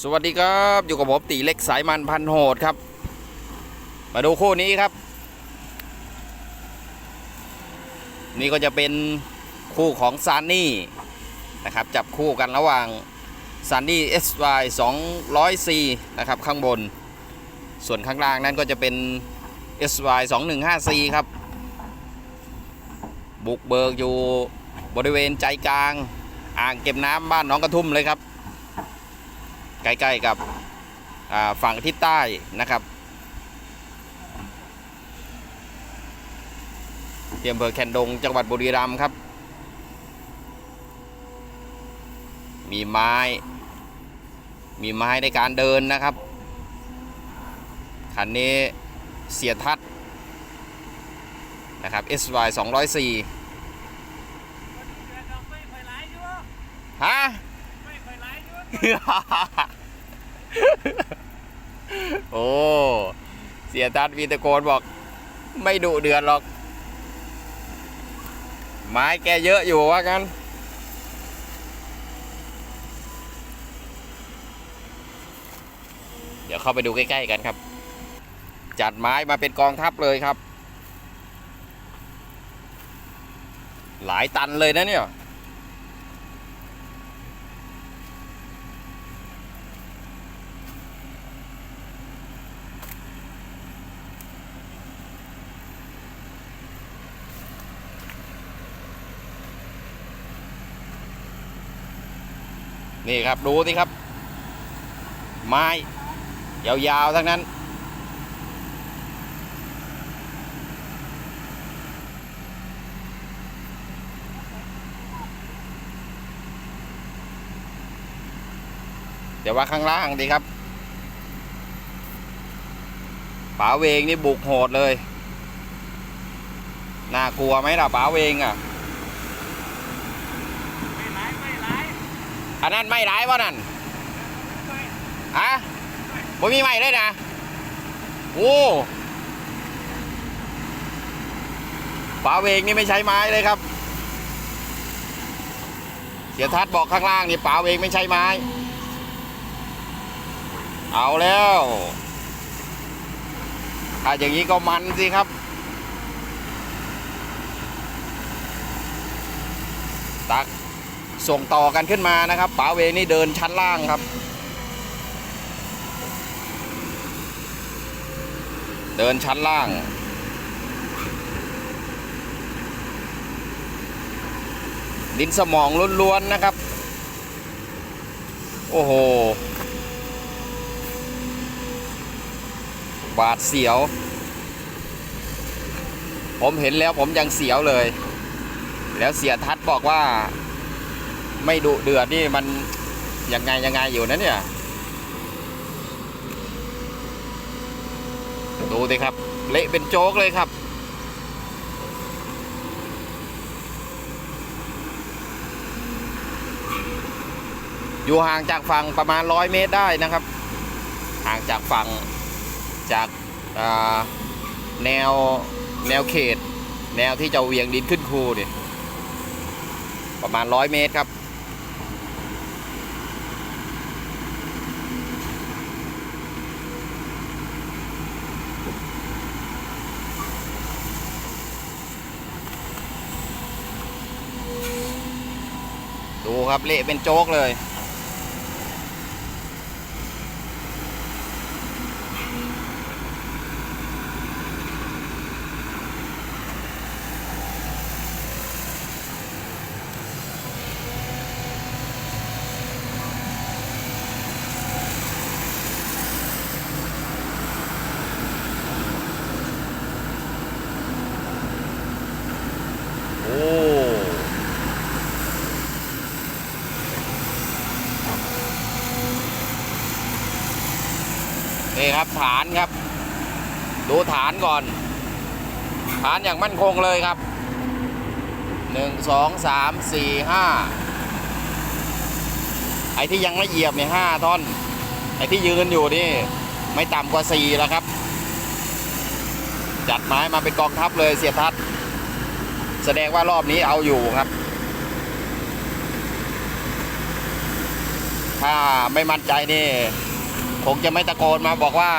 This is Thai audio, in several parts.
สวัสดีครับอยู่กับผมตีเล็กสายมันพันโหดครับ มาดูคู่นี้ครับ นี่ก็จะเป็นคู่ของซานนี่นะครับ จับคู่กันระหว่างซานนี่ SY 200C นะครับ ข้างบน ส่วนข้างล่างนั้นก็จะเป็น SY 215C ครับ บุกเบิกอยู่บริเวณใจกลาง อ่างเก็บน้ำบ้านน้องกระทุ่มเลยครับ ใกล้ๆกับฝั่งทิศใต้นะครับที่อำเภอแคนดงจังหวัดบุรีรัมย์ครับ มีไม้ มีไม้ในการเดินนะครับ คันนี้เสียทัดนะครับ SY 204ไม่ค่อยหลายอยู่ฮะ โอ้ เสียตัดวีตะโกนบอก ไม่ดุเดือดหรอก ไม้แกเยอะอยู่ว่ากัน เดี๋ยวเข้าไปดูใกล้ๆกันครับ จัดไม้มาเป็นกองทัพเลยครับ หลายตันเลยนะเนี่ย นี่ครับดูสิครับ ไม้ยาวๆทั้งนั้น เดี๋ยวว่าข้างล่างดีครับป๋าเวงนี่บุกโหดเลย น่ากลัวไหมล่ะป๋าเวงอะ ไม่หลายไม่หลาย อันนั้นไม่ร้ายวะนั่นไม่ฮะบ่มีไม่เลยนะ โอ้ฝาเวงนี่ไม่ใช้ไม้เลยครับ เสียทัดบอกข้างล่างนี่ฝาเวงไม่ใช้ไม้ เอาแล้วถ้าอย่างนี้ก็มันสิครับ ตัก ส่งต่อกันขึ้นมานะครับป๋าเวนี่เดินชั้นล่างครับ เดินชั้นล่างดินสมองล้วนๆนะครับ โอ้โห บาดเสียว ผมเห็นแล้วผมยังเสียวเลย แล้วเสียทัศน์บอกว่า ไม่ดุเดือดนี่มันยังไงยังไงอยู่นะเนี่ย ดูสิครับ เละเป็นโจ๊กเลยครับ อยู่ห่างจากฝั่งประมาณร้อยเมตรได้นะครับ ห่างจากฝั่งจากาแนวแนวเขต แนวที่จะเวียงดินขึ้นคูเนี่ยประมาณร้อยเมตรครับ ครับเละเป็นโจ๊กเลย โอ้ นี่ ครับ ฐานครับ ดูฐานก่อน ฐานอย่างมั่นคงเลยครับหนึ่งสองสามสี่ห้าไอ้ที่ยังไม่เหยียบเนี่ยห้าท่อน ไอ้ที่ยืนอยู่นี่ ไม่ต่ำกว่าสี่แล้วครับ จัดไม้มาเป็นกองทัพเลยเสียทัศน์แสดงว่ารอบนี้เอาอยู่ครับ ถ้าไม่มั่นใจนี่ ผมจะไม่ตะโกนมาบอกว่า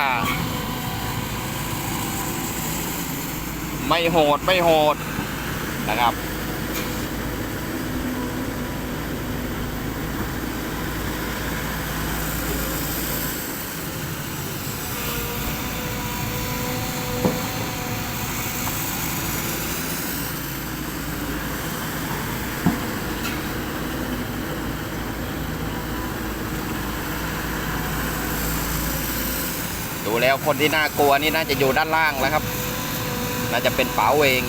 ไม่โหดไม่โหดนะครับ ดูแล้วคนที่น่ากลัวนี่น่าจะอยู่ด้านล่างแล้วครับ น่าจะเป็นป๋าเวง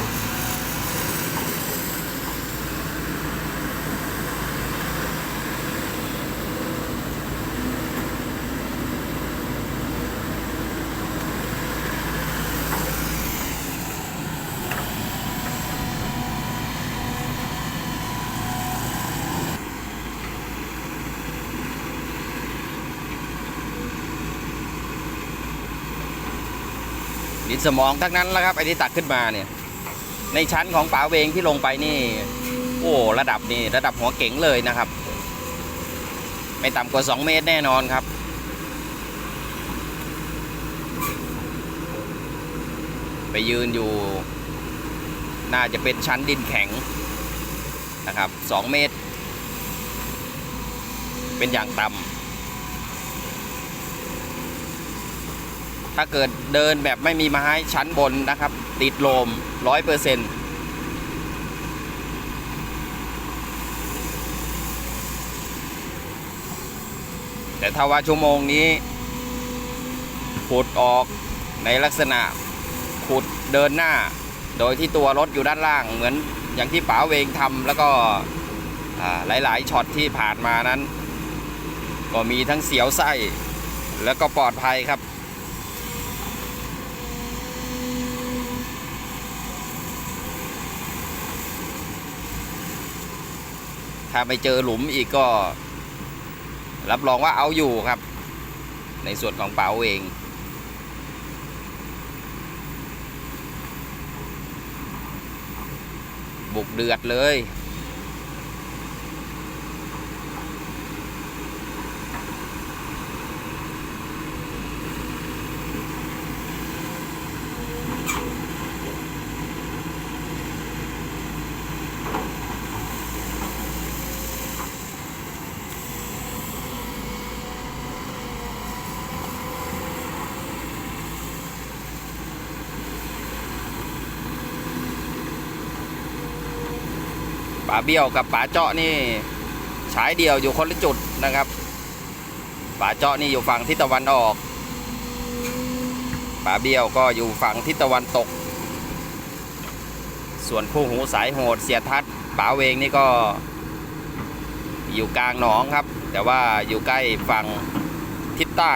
ดินสมองทั้งนั้นแล้วครับไอ้ที่ตักขึ้นมาเนี่ยในชั้นของป๋าเวงที่ลงไปนี่ โอ้ระดับนี่ระดับหัวเก๋งเลยนะครับ ไม่ต่ำกว่า 2 เมตรแน่นอนครับ ไปยืนอยู่ น่าจะเป็นชั้นดินแข็งนะครับ 2 เมตร เป็นอย่างต่ำ ถ้าเกิดเดินแบบไม่มีไม้ชั้นบนนะครับ ติดลมร้อยเปอร์เซ็นต์แต่ถ้าว่าชั่วโมงนี้ขุดออกในลักษณะขุดเดินหน้า โดยที่ตัวรถอยู่ด้านล่าง เหมือนอย่างที่ป๋าเวงทำแล้วก็หลาย ๆช็อตที่ผ่านมานั้น ก็มีทั้งเสียวไส้แล้วก็ปลอดภัยครับ ถ้าไปเจอหลุมอีกก็ รับรองว่าเอาอยู่ครับ ในส่วนของเป๋าเองบุกเดือดเลย ป่าเบี้ยวกับป่าเจาะนี่ฉายเดียวอยู่คนละจุดนะครับป่าเจาะนี่อยู่ฝั่งทิศตะวันออกป่าเบี้ยวก็อยู่ฝั่งทิศตะวันตก ส่วนคู่หูสายโหดเสียทัศน์ป่าเวงนี่ก็อยู่กลางหนองครับ แต่ว่าอยู่ใกล้ฝั่งทิศใต้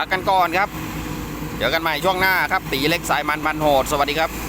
พักกันก่อนครับ เดี๋ยวกันใหม่ช่วงหน้าครับตีเล็กสายมันพันโหด สวัสดีครับ